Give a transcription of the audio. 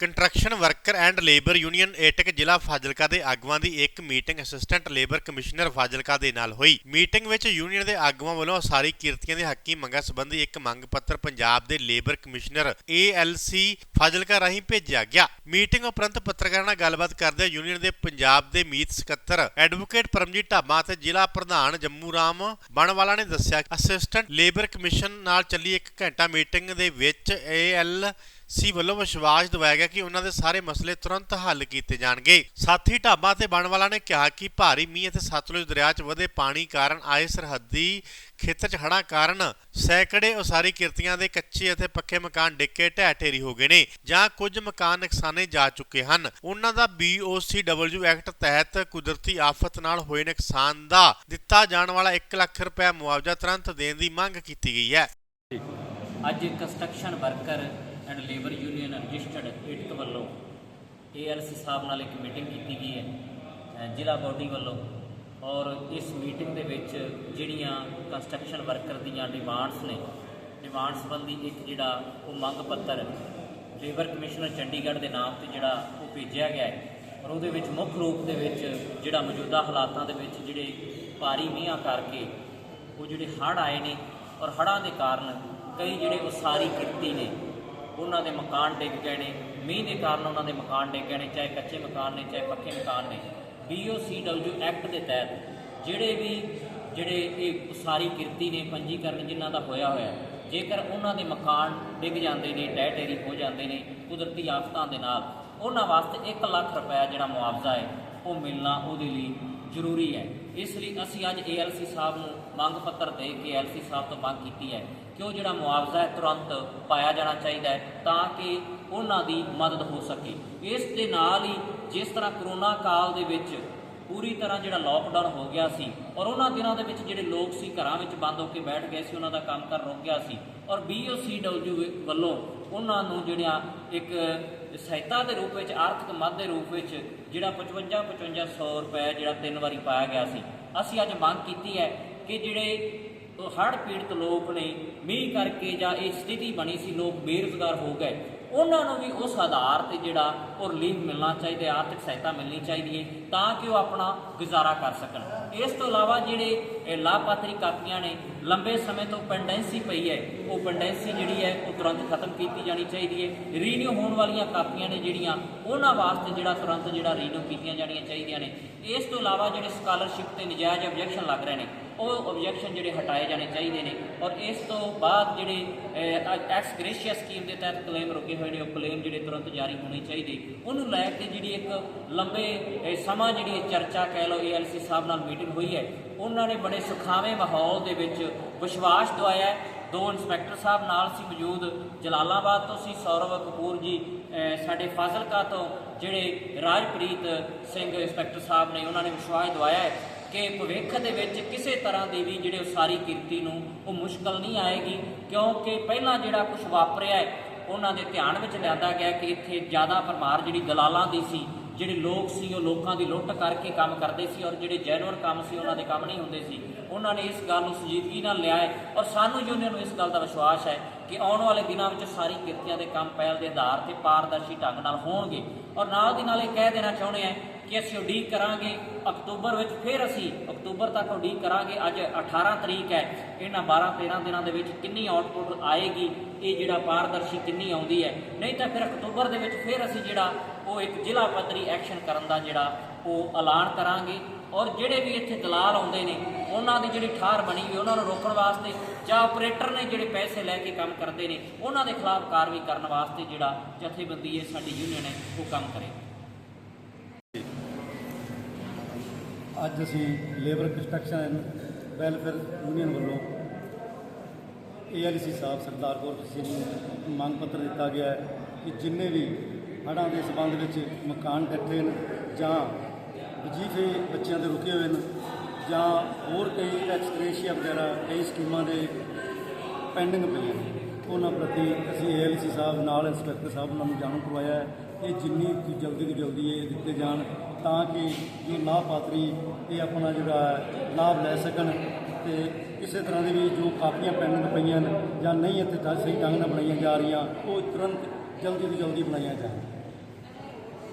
Construction worker and labour union AITUC ਜ਼ਿਲ੍ਹਾ ਫਾਜ਼ਿਲਕਾ ਦੇ ਆਗੂਆਂ ਦੀ ਇੱਕ meeting assistant labour commissioner Fazilka ਦੇ ਨਾਲ ਹੋਈ। ਮੀਟਿੰਗ ਵਿੱਚ ਯੂਨੀਅਨ ਦੇ ਆਗੂਆਂ ਵੱਲੋਂ ਅਸਾਰੀ ਕਿਰਤੀਆਂ ਦੇ ਹੱਕੀ ਮੰਗਾਂ ਸੰਬੰਧੀ ਇੱਕ ਮੰਗ ਪੱਤਰ ਪੰਜਾਬ ਦੇ ਲੇਬਰ ਕਮਿਸ਼ਨਰ ALC ਫਾਜ਼ਿਲਕਾ ਰਾਹੀਂ ਭੇਜਿਆ ਗਿਆ। ਮੀਟਿੰਗ ਉਪਰੰਤ ਪੱਤਰਕਾਰਾਂ ਨਾਲ ਗੱਲਬਾਤ ਕਰਦੇ ਯੂਨੀਅਨ ਦੇ ਪੰਜਾਬ ਦੇ ਮੀਤ ਸਕੱਤਰ ਐਡਵੋਕੇਟ ਪਰਮਜੀਤ ਢਾਬਾ ਅਤੇ ਜ਼ਿਲ੍ਹਾ ਪ੍ਰਧਾਨ ਜੰਮੂ ਰਾਮ ਬਣਵਾਲਾ ਨੇ ਦੱਸਿਆ, ਅਸਿਸਟੈਂਟ ਲੇਬਰ ਕਮਿਸ਼ਨ ਨਾਲ ਚੱਲੀ ਇੱਕ ਘੰਟਾ ਮੀਟਿੰਗ ਦੇ ਵਿੱਚ AL ਸੀ ਵੱਲੋਂ ਵਿਸ਼ਵਾਸ ਦਿਵਾਇਆ ਗਿਆ ਕਿ ਉਹਨਾਂ ਦੇ ਸਾਰੇ ਮਸਲੇ ਤੁਰੰਤ ਹੱਲ ਕੀਤੇ ਜਾਣਗੇ। ਸਾਥੀ ਢਾਬਾ ਤੇ ਬਣਵਾਲਾ ਨੇ ਕਿਹਾ ਕਿ ਭਾਰੀ ਮੀਂਹ ਅਤੇ ਸਤਲੁਜ ਦਰਿਆ 'ਚ ਵਧੇ ਪਾਣੀ ਕਾਰਨ ਆਏ ਸਰਹੱਦੀ ਖੇਤਰ 'ਚ ਹੜ੍ਹਾਂ ਕਾਰਨ ਸੈਂਕੜੇ ਉਸਾਰੀ ਕਿਰਤੀਆਂ ਦੇ ਕੱਚੇ ਅਤੇ ਪੱਕੇ ਮਕਾਨ ਡਿੱਗੇ ਢਹਿ ਢੇਰੀ ਹੋ ਗਏ ਨੇ ਜਾਂ ਕੁਝ ਮਕਾਨ ਨੁਕਸਾਨੇ ਜਾ ਚੁੱਕੇ ਹਨ। ਉਹਨਾਂ ਦਾ BOCW ਐਕਟ ਤਹਿਤ ਕੁਦਰਤੀ ਆਫਤ ਨਾਲ ਹੋਏ ਨੁਕਸਾਨ ਦਾ ਦਿੱਤਾ ਜਾਣ ਵਾਲਾ 1 ਲੱਖ ਰੁਪਏ ਮੁਆਵਜ਼ਾ ਤੁਰੰਤ ਦੇਣ ਦੀ ਮੰਗ ਕੀਤੀ ਗਈ ਹੈ। ਅੱਜ construction worker and labour union registered ਇਟਕ ਵੱਲੋਂ ਏਐਲਸੀ ਸਾਹਿਬ ਨਾਲ ਇੱਕ ਮੀਟਿੰਗ ਕੀਤੀ ਗਈ ਹੈ ਜ਼ਿਲ੍ਹਾ ਬੋਡੀ ਵੱਲੋਂ। ਔਰ ਇਸ ਮੀਟਿੰਗ ਦੇ ਵਿੱਚ ਜਿਹੜੀਆਂ ਕੰਸਟਰਕਸ਼ਨ ਵਰਕਰ ਦੀਆਂ ਡਿਮਾਂਡਸ ਨੇ ਡਿਮਾਂਡ ਸੰਬੰਧੀ ਇੱਕ ਜਿਹੜਾ ਉਹ ਮੰਗ ਪੱਤਰ ਲੇਬਰ ਕਮਿਸ਼ਨਰ ਚੰਡੀਗੜ੍ਹ ਦੇ ਨਾਮ ਤੇ ਜਿਹੜਾ ਉਹ ਭੇਜਿਆ ਗਿਆ ਹੈ। ਔਰ ਉਹਦੇ ਵਿੱਚ ਮੁੱਖ ਰੂਪ ਦੇ ਵਿੱਚ ਜਿਹੜਾ ਮੌਜੂਦਾ ਹਾਲਾਤਾਂ ਦੇ ਵਿੱਚ ਜਿਹੜੇ ਭਾਰੀ ਮੀਂਹਾਂ ਕਰਕੇ ਉਹ ਜਿਹੜੇ ਹੜ੍ਹ ਆਏ ਨੇ, ਔਰ ਹੜ੍ਹਾਂ ਦੇ ਕਾਰਨ ਕਈ ਜਿਹੜੇ ਉਸਾਰੀ ਕਿਰਤੀ ਨੇ ਉਹਨਾਂ ਦੇ ਮਕਾਨ ਡਿੱਗ ਗਏ ਨੇ, ਮੀਂਹ ਦੇ ਕਾਰਨ ਉਹਨਾਂ ਦੇ ਮਕਾਨ ਡਿੱਗ ਗਏ ਨੇ, ਚਾਹੇ ਕੱਚੇ ਮਕਾਨ ਨੇ, ਚਾਹੇ ਪੱਕੇ ਮਕਾਨ ਨੇ। BOCW ਐਕਟ ਦੇ ਤਹਿਤ ਜਿਹੜੇ ਵੀ, ਜਿਹੜੇ ਇਹ ਉਸਾਰੀ ਕਿਰਤੀ ਨੇ, ਪੰਜੀਕਰਨ ਜਿਨ੍ਹਾਂ ਦਾ ਹੋਇਆ ਹੋਇਆ, ਜੇਕਰ ਉਹਨਾਂ ਦੇ ਮਕਾਨ ਡਿੱਗ ਜਾਂਦੇ ਨੇ ਡਹਿ ਢੇਰੀ ਹੋ ਜਾਂਦੇ ਨੇ, ਕੁਦਰਤੀ ਆਫਤਾਂ ਦੇ ਨਾਲ, ਉਹਨਾਂ ਵਾਸਤੇ 1 ਲੱਖ ਰੁਪਏ ਜਿਹੜਾ ਮੁਆਵਜ਼ਾ ਹੈ, ਉਹ ਮਿਲਣਾ ਉਹਦੇ ਲਈ ਜ਼ਰੂਰੀ ਹੈ। ਇਸ ਲਈ ਅਸੀਂ ਅੱਜ ALC ਸਾਹਿਬ ਨੂੰ ਮੰਗ ਪੱਤਰ ਦੇ ਕੇ ALC ਸਾਹਿਬ ਤੋਂ ਮੰਗ ਕੀਤੀ ਹੈ ਕਿ ਉਹ ਜਿਹੜਾ ਮੁਆਵਜ਼ਾ ਹੈ ਤੁਰੰਤ ਪਾਇਆ ਜਾਣਾ ਚਾਹੀਦਾ ਹੈ ਤਾਂ ਕਿ ਉਹਨਾਂ ਦੀ ਮਦਦ ਹੋ ਸਕੇ। ਇਸ ਦੇ ਨਾਲ ਹੀ ਜਿਸ ਤਰ੍ਹਾਂ ਕਰੋਨਾ ਕਾਲ ਦੇ ਵਿੱਚ ਪੂਰੀ ਤਰ੍ਹਾਂ ਜਿਹੜਾ ਲੋਕਡਾਊਨ ਹੋ ਗਿਆ ਸੀ ਔਰ ਉਹਨਾਂ ਦਿਨਾਂ ਦੇ ਵਿੱਚ ਜਿਹੜੇ ਲੋਕ ਸੀ ਘਰਾਂ ਵਿੱਚ ਬੰਦ ਹੋ ਕੇ ਬੈਠ ਗਏ ਸੀ, ਉਹਨਾਂ ਦਾ ਕੰਮਕਾਰ ਰੁਕ ਗਿਆ ਸੀ ਔਰ BOCW ਵੱਲੋਂ ਉਹਨਾਂ ਨੂੰ ਜਿਹੜੀਆਂ ਇੱਕ ਸਹਾਇਤਾ ਦੇ ਰੂਪ ਵਿੱਚ ਆਰਥਿਕ ਮਦਦ ਦੇ ਰੂਪ ਵਿੱਚ ਜਿਹੜਾ 55 5500 ਰੁਪਏ ਜਿਹੜਾ ਤਿੰਨ ਵਾਰੀ ਪਾਇਆ ਗਿਆ ਸੀ। ਅਸੀਂ ਅੱਜ ਮੰਗ ਕੀਤੀ ਹੈ ਕਿ ਜਿਹੜੇ ਹੜ੍ਹ ਪੀੜਤ ਲੋਕ ਨੇ ਮੀਂਹ ਕਰਕੇ ਜਾਂ ਇਹ ਸਥਿਤੀ ਬਣੀ ਸੀ ਲੋਕ ਬੇਰੁਜ਼ਗਾਰ ਹੋ ਗਏ ਉਹਨਾਂ ਨੂੰ ਵੀ ਉਸ ਆਧਾਰ ਤੇ ਜਿਹੜਾ ਉਹ ਰਿਲੀਫ ਮਿਲਣਾ ਚਾਹੀਦਾ ਹੈ, ਆਰਥਿਕ ਸਹਾਇਤਾ ਮਿਲਣੀ ਚਾਹੀਦੀ ਹੈ ਤਾਂ ਕਿ ਉਹ ਆਪਣਾ ਗੁਜ਼ਾਰਾ ਕਰ ਸਕਣ। ਇਸ ਤੋਂ ਇਲਾਵਾ ਜਿਹੜੇ ਇਹ ਲਾਭਪਾਤਰੀ ਕਾਪੀਆਂ ਨੇ ਲੰਬੇ ਸਮੇਂ ਤੋਂ ਪੈਂਡੈਂਸੀ ਪਈ ਹੈ। ਉਹ ਪੈਂਡੈਂਸੀ ਜਿਹੜੀ ਹੈ, ਉਹ ਤੁਰੰਤ ਖਤਮ ਕੀਤੀ ਜਾਣੀ ਚਾਹੀਦੀ ਹੈ। ਰੀਨਿਊ ਹੋਣ ਵਾਲੀਆਂ ਕਾਪੀਆਂ ਨੇ ਜਿਹੜੀਆਂ, ਉਹਨਾਂ ਵਾਸਤੇ ਜਿਹੜਾ ਤੁਰੰਤ ਜਿਹੜਾ ਰੀਨਿਊ ਕੀਤੀਆਂ ਜਾਣੀਆਂ ਚਾਹੀਦੀਆਂ ਨੇ। ਇਸ ਤੋਂ ਇਲਾਵਾ ਜਿਹੜੇ ਸਕਾਲਰਸ਼ਿਪ ਤੇ ਨਜਾਇਜ਼ ਆਬਜੈਕਸ਼ਨ ਲੱਗ ਰਹੇ ਨੇ, ਉਹ ਆਬਜੈਕਸ਼ਨ ਜਿਹੜੇ ਹਟਾਏ ਜਾਣੇ ਚਾਹੀਦੇ ਨੇ। ਔਰ ਇਸ ਤੋਂ ਬਾਅਦ ਜਿਹੜੇ ਐਕਸ ਗ੍ਰੇਸ਼ੀਆ ਸਕੀਮ ਦੇ ਤਹਿਤ ਕਲੇਮ ਰੁਕੇ ਹੋਏ ਨੇ, ਉਹ ਕਲੇਮ ਜਿਹੜੇ ਤੁਰੰਤ ਜਾਰੀ ਹੋਣੇ ਚਾਹੀਦੇ। ਉਹਨੂੰ ਲੈ ਕੇ ਜਿਹੜੀ ਇੱਕ ਲੰਬੇ ਸਮਾਂ ਜਿਹੜੀ ਚਰਚਾ ਕਹਿ ਲਓ ਏਐਲਸੀ ਸਾਹਿਬ ਨਾਲ ਮੀਟਿੰਗ ਹੋਈ ਹੈ ਉਹਨਾਂ ਨੇ ਬੜੇ ਸੁਖਾਵੇਂ ਮਾਹੌਲ ਦੇ ਵਿੱਚ ਵਿਸ਼ਵਾਸ ਦਵਾਇਆ ਦੋ ਇੰਸਪੈਕਟਰ ਸਾਹਿਬ ਨਾਲ ਸੀ ਮੌਜੂਦ ਜਲਾਲਾਬਾਦ ਤੋਂ ਸੀ ਸੌਰਵ ਕਪੂਰ ਜੀ। ਸਾਡੇ ਫਾਜ਼ਿਲਕਾ ਤੋਂ ਜਿਹੜੇ ਰਾਜਪ੍ਰੀਤ ਸਿੰਘ ਇੰਸਪੈਕਟਰ ਸਾਹਿਬ ਨੇ ਉਹਨਾਂ ਨੇ ਵਿਸ਼ਵਾਸ ਦਵਾਇਆ ਹੈ ਕਿ ਭਵਿੱਖ ਦੇ ਵਿੱਚ ਕਿਸੇ ਤਰ੍ਹਾਂ ਦੀ ਵੀ ਜਿਹੜੇ ਉਸਾਰੀ ਕਿਰਤੀ ਨੂੰ ਉਹ ਮੁਸ਼ਕਲ ਨਹੀਂ ਆਏਗੀ, ਕਿਉਂਕਿ ਪਹਿਲਾਂ ਜਿਹੜਾ ਕੁਝ ਵਾਪਰਿਆ ਹੈ, ਉਹਨਾਂ ਦੇ ਧਿਆਨ ਵਿੱਚ ਲਿਆਂਦਾ ਗਿਆ ਕਿ ਇੱਥੇ ਜ਼ਿਆਦਾ ਪਰਮਾਰ ਜਿਹੜੀ ਦਲਾਲਾਂ ਦੀ ਸੀ ਜਿਹੜੇ ਲੋਕ ਸੀ, ਉਹ ਲੋਕਾਂ ਦੀ ਲੁੱਟ ਕਰਕੇ ਕੰਮ ਕਰਦੇ ਸੀ ਔਰ ਜਿਹੜੇ ਜੈਨੂਅਨ ਕੰਮ ਸੀ, ਉਹਨਾਂ ਦੇ ਕੰਮ ਨਹੀਂ ਹੁੰਦੇ ਸੀ। ਉਹਨਾਂ ਨੇ ਇਸ ਗੱਲ ਨੂੰ ਸੰਜੀਦਗੀ ਨਾਲ ਲਿਆ ਹੈ ਔਰ ਸਾਨੂੰ ਯੂਨੀਅਨ ਨੂੰ ਇਸ ਗੱਲ ਦਾ ਵਿਸ਼ਵਾਸ ਹੈ ਕਿ ਆਉਣ ਵਾਲੇ ਦਿਨਾਂ ਵਿੱਚ ਸਾਰੀ ਕਿਰਤੀਆਂ ਦੇ ਕੰਮ ਪਹਿਲ ਦੇ ਆਧਾਰ ਤੇ ਪਾਰਦਰਸ਼ੀ ਢੰਗ ਨਾਲ ਹੋਣਗੇ। ਔਰ ਨਾਲ ਦੀ ਨਾਲ ਇਹ ਕਹਿ ਦੇਣਾ ਚਾਹੁੰਦੇ ਹਾਂ ਕਿ ਅਸੀਂ ਉਡੀਕ ਕਰਾਂਗੇ ਅਕਤੂਬਰ ਵਿੱਚ, ਫਿਰ ਅਸੀਂ ਅਕਤੂਬਰ ਤੱਕ ਉਡੀਕ ਕਰਾਂਗੇ। ਅੱਜ 18 ਤਰੀਕ ਹੈ। ਇਹਨਾਂ 12 13 ਦਿਨਾਂ ਦੇ ਵਿੱਚ ਕਿੰਨੀ ਆਊਟਪੁੱਟ ਆਏਗੀ, ਇਹ ਜਿਹੜਾ ਪਾਰਦਰਸ਼ੀ ਕਿੰਨੀ ਆਉਂਦੀ ਹੈ। ਨਹੀਂ ਤਾਂ ਫਿਰ ਅਕਤੂਬਰ ਦੇ ਵਿੱਚ ਫਿਰ ਅਸੀਂ ਜਿਹੜਾ ਉਹ ਇੱਕ ਜ਼ਿਲ੍ਹਾ ਪੱਧਰੀ ਐਕਸ਼ਨ ਕਰਨ ਦਾ ਜਿਹੜਾ ਉਹ ਐਲਾਨ ਕਰਾਂਗੇ। ਔਰ ਜਿਹੜੇ ਵੀ ਇੱਥੇ ਦਲਾਲ ਆਉਂਦੇ ਨੇ, ਉਹਨਾਂ ਦੀ ਜਿਹੜੀ ਠਾਰ ਬਣੀ ਹੋਈ, ਉਹਨਾਂ ਨੂੰ ਰੋਕਣ ਵਾਸਤੇ ਜਾਂ ਆਪਰੇਟਰ ਨੇ ਜਿਹੜੇ ਪੈਸੇ ਲੈ ਕੇ ਕੰਮ ਕਰਦੇ ਨੇ, ਉਹਨਾਂ ਦੇ ਖਿਲਾਫ ਕਾਰਵਾਈ ਕਰਨ ਵਾਸਤੇ ਜਿਹੜਾ ਜਥੇਬੰਦੀ ਹੈ, ਸਾਡੀ ਯੂਨੀਅਨ ਹੈ, ਉਹ ਕੰਮ ਕਰੇ। ਅੱਜ ਅਸੀਂ labour construction and welfare union ਵੱਲੋਂ ਏਐਲਸੀ ਸਾਹਿਬ ਸਰਦਾਰ ਗੁਰਪ੍ਰੀਤ ਸਿੰਘ ਨੂੰ ਮੰਗ ਪੱਤਰ ਦਿੱਤਾ ਗਿਆ ਹੈ ਕਿ ਜਿੰਨੇ ਵੀ ਹੜ੍ਹਾਂ ਦੇ ਸਬੰਧ ਵਿੱਚ ਮਕਾਨ ਇਕੱਠੇ ਨੇ ਜਾਂ ਵਜੀਫੇ ਬੱਚਿਆਂ ਦੇ ਰੁਕੇ ਹੋਏ ਨੇ ਜਾਂ ਹੋਰ ਕਈ ਐਕਸਕ੍ਰੇਸ਼ੀਆ ਵਗੈਰਾ ਕਈ ਸਕੀਮਾਂ ਦੇ ਪੈਂਡਿੰਗ ਪਈਆਂ ਨੇ ਉਹਨਾਂ ਪ੍ਰਤੀ ਅਸੀਂ ਏਐਲਸੀ ਸਾਹਿਬ ਨਾਲ ਇੰਸਪੈਕਟਰ ਸਾਹਿਬ ਉਹਨਾਂ ਨੂੰ ਜਾਣੂ ਕਰਵਾਇਆ ਹੈ ਕਿ ਜਿੰਨੀ ਕੁ ਜਲਦੀ ਤੋਂ ਜਲਦੀ ਇਹ ਦਿੱਤੇ ਜਾਣ ਤਾਂ ਕਿ ਜੋ ਲਾਭਪਾਤਰੀ ਇਹ ਆਪਣਾ ਜਿਹੜਾ ਲਾਭ ਲੈ ਸਕਣ ਤੇ ਕਿਸੇ ਤਰ੍ਹਾਂ ਦੀ ਵੀ ਜੋ ਕਾਪੀਆਂ ਪੈਂਡਿੰਗ ਪਈਆਂ ਨੇ ਜਾਂ ਨਹੀਂ ਇੱਥੇ ਸਹੀ ਢੰਗ ਨਾਲ ਬਣਾਈਆਂ ਜਾ ਰਹੀਆਂ, ਉਹ ਤੁਰੰਤ ਜਲਦੀ ਤੋਂ ਜਲਦੀ ਬਣਾਈਆਂ ਜਾਣ।